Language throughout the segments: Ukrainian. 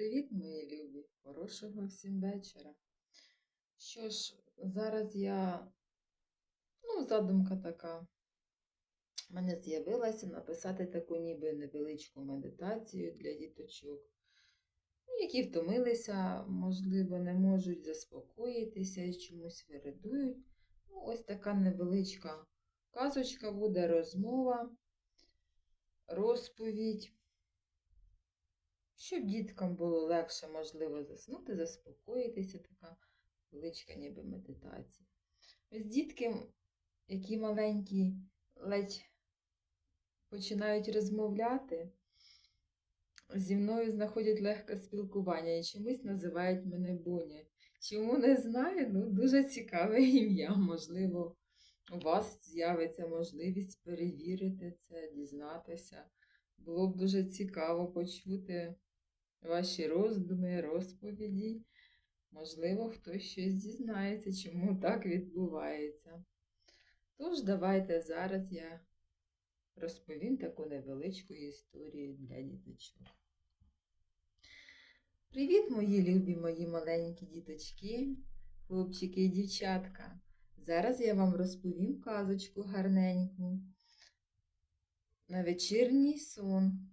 Привіт, мої любі! Хорошого всім вечора. Що ж, зараз я, ну, задумка така. в мене з'явилася написати таку ніби невеличку медитацію для діточок, ну, які втомилися, можливо, не можуть заспокоїтися і чомусь виридують. Ну, ось така невеличка казочка буде, розмова, розповідь. Щоб діткам було легше, можливо, заснути, заспокоїтися, така величка ніби медитація. Ось дітки, які маленькі, ледь починають розмовляти, зі мною знаходять легке спілкування і чомусь називають мене Боня. Чому не знаю, ну дуже цікаве ім'я. Можливо, у вас з'явиться можливість перевірити це, дізнатися. Було б дуже цікаво почути ваші роздуми, розповіді. Можливо, хтось щось дізнається, чому так відбувається. Тож, давайте зараз я розповім таку невеличку історію для діточок. Привіт, мої любі, мої маленькі діточки, хлопчики і дівчатка. Зараз я вам розповім казочку гарненьку на вечірній сон.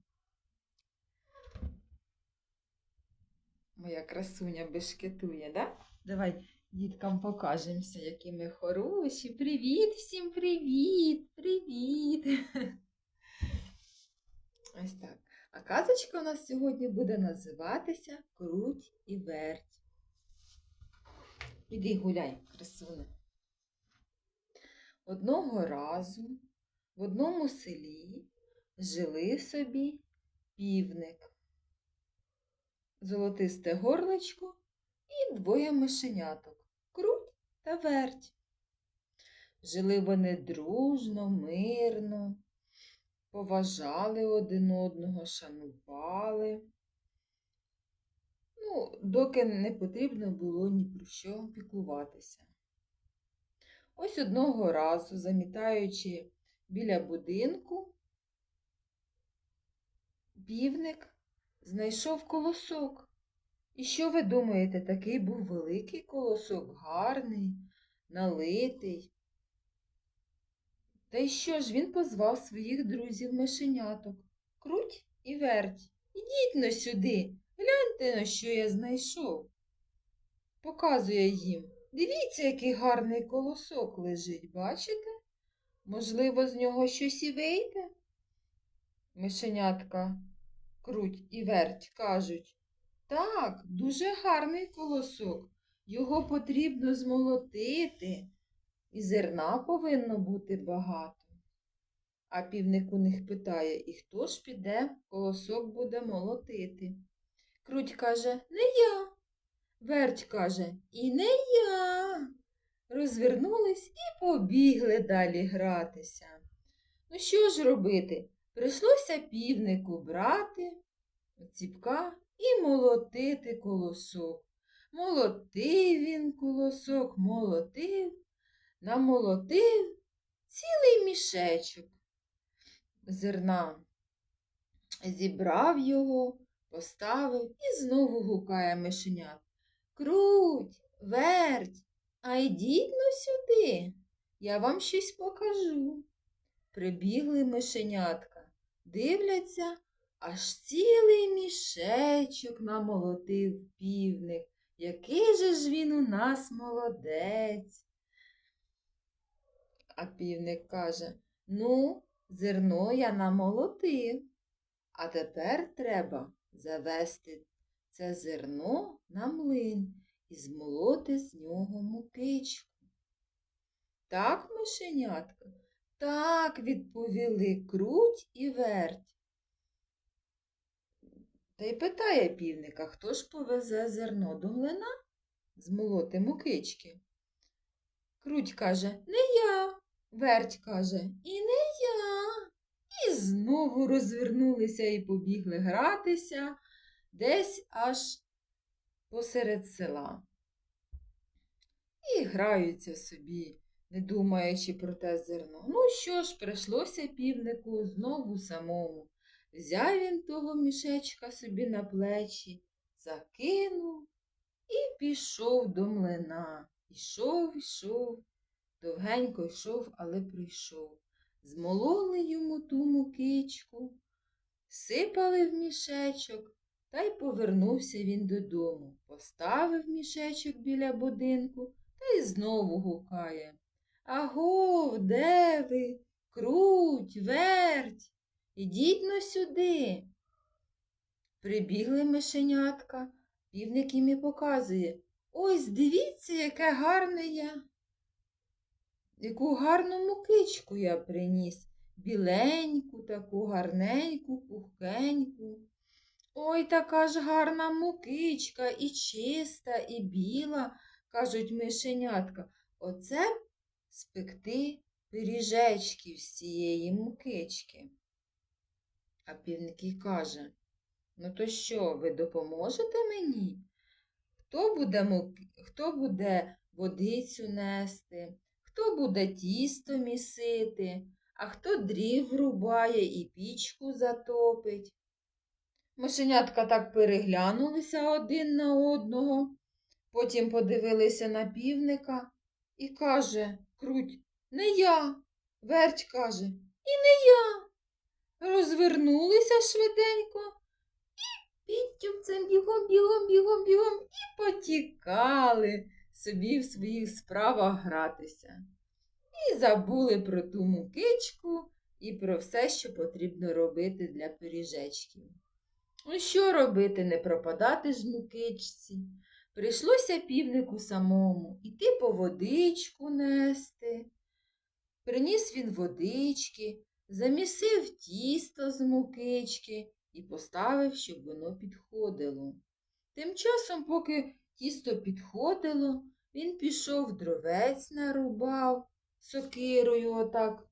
Моя красуня бешкетує, да? Давай діткам покажемося, які ми хороші. Привіт, всім привіт! Привіт! Ось так. А казочка у нас сьогодні буде називатися Круть і верть. Іди гуляй, красуне. Одного разу в одному селі жили собі півник золотисте горличко і двоє мишеняток круть та верть. Жили вони дружно, мирно, поважали один одного, шанували. Ну, доки не потрібно було ні про що піклуватися. Ось одного разу, замітаючи біля будинку, півник знайшов колосок. І що ви думаєте, такий був великий колосок, гарний, налитий. Та й що ж він позвав своїх друзів мишеняток круть і верть. Ідіть но сюди, гляньте, на що я знайшов. Показує їм. Дивіться, який гарний колосок лежить, бачите? Можливо, з нього щось і вийде? Мишенятка круть і верть кажуть, так, дуже гарний колосок. Його потрібно змолотити, і зерна повинно бути багато. А півник у них питає, і хто ж піде, колосок буде молотити? Круть каже, не я. Верть каже, і не я. Розвернулись і побігли далі гратися. Ну, що ж робити? Прийшлося півнику брати ціпка і молотити колосок. Молотив він колосок, молотив, намолотив цілий мішечок зерна. Зібрав його, поставив і знову гукає мишенят. Круть, верть, а йдіть но сюди, я вам щось покажу. Прибігли мишенятка, дивляться, аж цілий мішечок намолотив півник. Який же ж він у нас молодець. А півник каже, ну, зерно я намолотив, а тепер треба завести це зерно на млин і змолоти з нього мукичку. Так, мишенятка? Так, відповіли круть і верть. Та й питає півника, хто ж повезе зерно до млина змолоти мукички. Круть каже, не я. Верть каже, і не я. І знову розвернулися і побігли гратися десь аж посеред села. І граються собі не думаючи про те зерно. Ну що ж, прийшлося півнику знову самому. Взяв він того мішечка собі на плечі, закинув і пішов до млина. Ішов, ішов, довгенько йшов, але прийшов. Змололи йому ту мукичку, сипали в мішечок, та й повернувся він додому. Поставив мішечок біля будинку та й знову гукає. Агов, де ви? Круть, верть, ідіть но сюди. Прибігли мишенятка, півник їм і показує. Ось дивіться, яке гарне я. Яку гарну мукичку я приніс. Біленьку, таку гарненьку, пухкеньку. Ой, така ж гарна мукичка, і чиста, і біла, кажуть мишенятка. Оце спекти пиріжечків з цієї мукички. А півник і каже, ну то що, ви допоможете мені? Хто буде, мук... Хто буде водицю нести, хто буде тісто місити, а хто дрів рубає і пічку затопить? Мишенятка так переглянулися один на одного, потім подивилися на півника і каже Круть, не я. Верть каже, і не я. Розвернулися швиденько і підтюпцем бігом, бігом, бігом, бігом і потікали собі в своїх справах гратися. І забули про ту мукичку і про все, що потрібно робити для пиріжечків. Ну, що робити, не пропадати ж мукичці? Прийшлося півнику самому іти по водичку нести. Приніс він водички, замісив тісто з мукички і поставив, щоб воно підходило. Тим часом, поки тісто підходило, він пішов дровець нарубав сокирою отак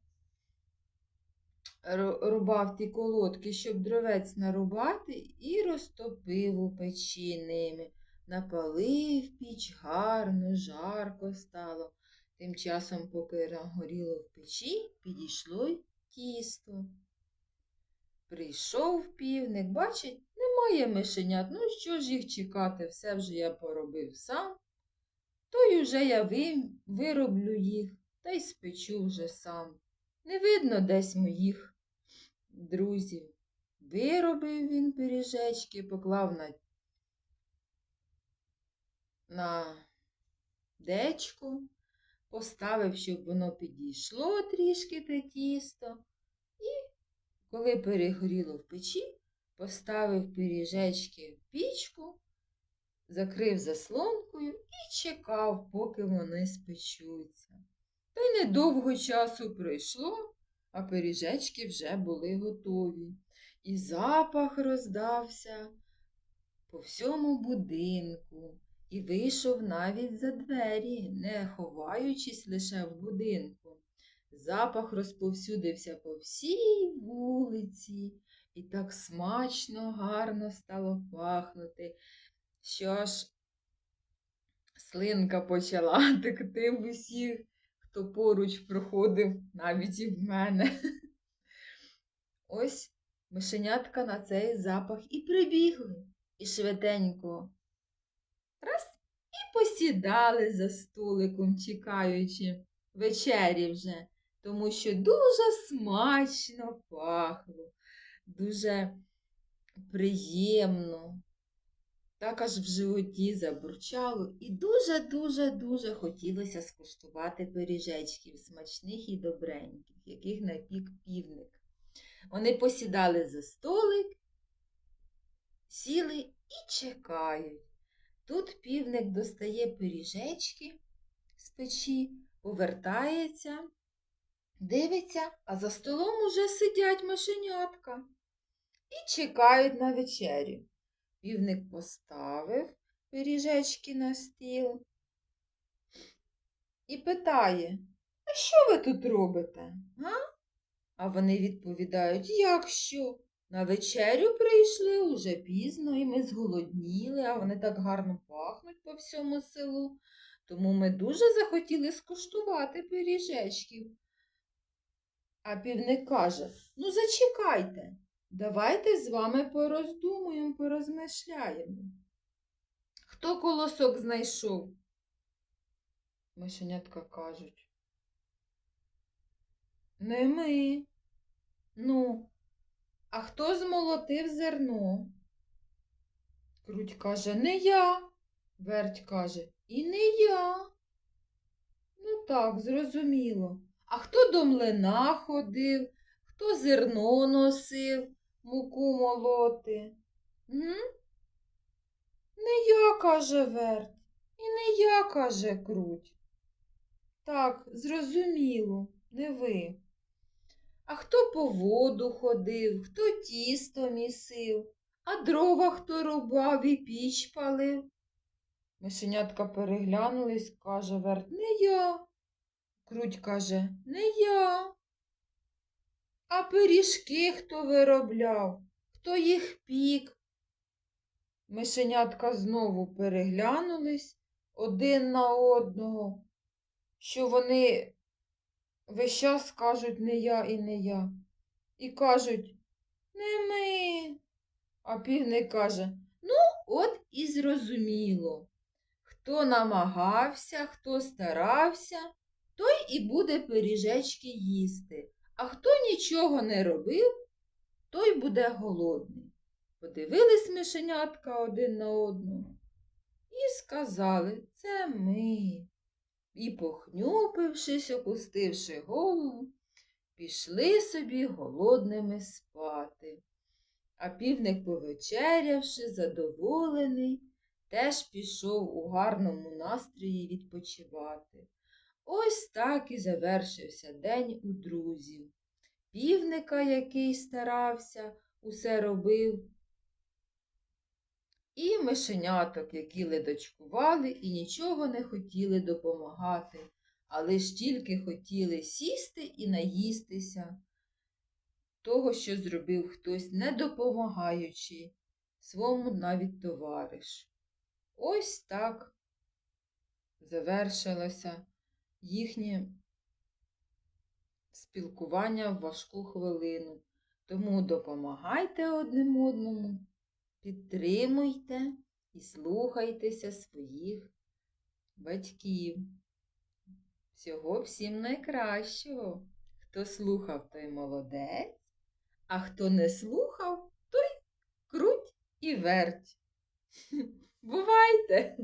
рубав ті колодки, щоб дровець нарубати, і розтопив у печі ними. Напалив піч гарно, жарко стало. Тим часом, поки нагоріло в печі, підійшло й тісто. Прийшов півник, бачить, немає мишенят. Ну що ж їх чекати, все вже я поробив сам. То й уже я вироблю їх та й спечу вже сам. Не видно десь моїх друзів. Виробив він пиріжечки, поклав на, на дечко, поставив, щоб воно підійшло трішки те тісто. І коли перегоріло в печі, поставив пиріжечки в пічку, закрив заслонкою і чекав, поки вони спечуться. Та й недовго часу пройшло, а пиріжечки вже були готові. І запах роздався по всьому будинку і вийшов навіть за двері, не ховаючись лише в будинку. Запах розповсюдився по всій вулиці, і так смачно, гарно стало пахнути, що аж слинка почала текти в усіх, хто поруч проходив, навіть і в мене. Ось мишенятка на цей запах і прибігли, і швиденько раз і посідали за столиком, чекаючи вечері вже, тому що дуже смачно пахло, дуже приємно. Так аж в животі забурчало і дуже-дуже-дуже хотілося скуштувати пиріжечків смачних і добреньких, яких напік півник. Вони посідали за столик, сіли і чекають. Тут півник достає пиріжечки з печі, повертається, дивиться, а за столом уже сидять мишенятка і чекають на вечерю. Півник поставив пиріжечки на стіл і питає, а що ви тут робите? А? а вони відповідають, як що? На вечерю прийшли уже пізно, і ми зголодніли, а вони так гарно пахнуть по всьому селу. Тому ми дуже захотіли скуштувати пиріжечків. А півник каже, ну зачекайте, давайте з вами пороздумуємо, порозмишляємо. Хто колосок знайшов? Мишенятка кажуть. Не ми. Ну, а хто змолотив зерно? Круть каже, не я. Верть каже, і не я. Ну так, зрозуміло. А хто до млина ходив, хто зерно носив, муку молоти? М? Не я, каже верть, і не я, каже круть. Так, зрозуміло, не ви. А хто по воду ходив, хто тісто місив, а дрова хто рубав і піч палив? Мишенятка переглянулись, каже верт, не я. Круть каже, не я. А пиріжки хто виробляв, хто їх пік? Мишенятка знову переглянулись один на одного, що вони весь час кажуть не я і не я. І кажуть, не ми. А півник каже, ну, от і зрозуміло. Хто намагався, хто старався, той і буде пиріжечки їсти, а хто нічого не робив, той буде голодний. Подивились мишенятка один на одного і сказали, це ми. І, похнюпившись, опустивши голову, пішли собі голодними спати. А півник, повечерявши, задоволений, теж пішов у гарному настрої відпочивати. Ось так і завершився день у друзів. Півника, який старався, усе робив, і мишеняток, які ледочкували і нічого не хотіли допомагати, а лиш тільки хотіли сісти і наїстися того, що зробив хтось, не допомагаючи свому навіть товаришу. Ось так завершилося їхнє спілкування в важку хвилину. Тому допомагайте одним одному, підтримуйте і слухайтеся своїх батьків. Всього всім найкращого. Хто слухав, той молодець, а хто не слухав, той круть і верть. Бувайте!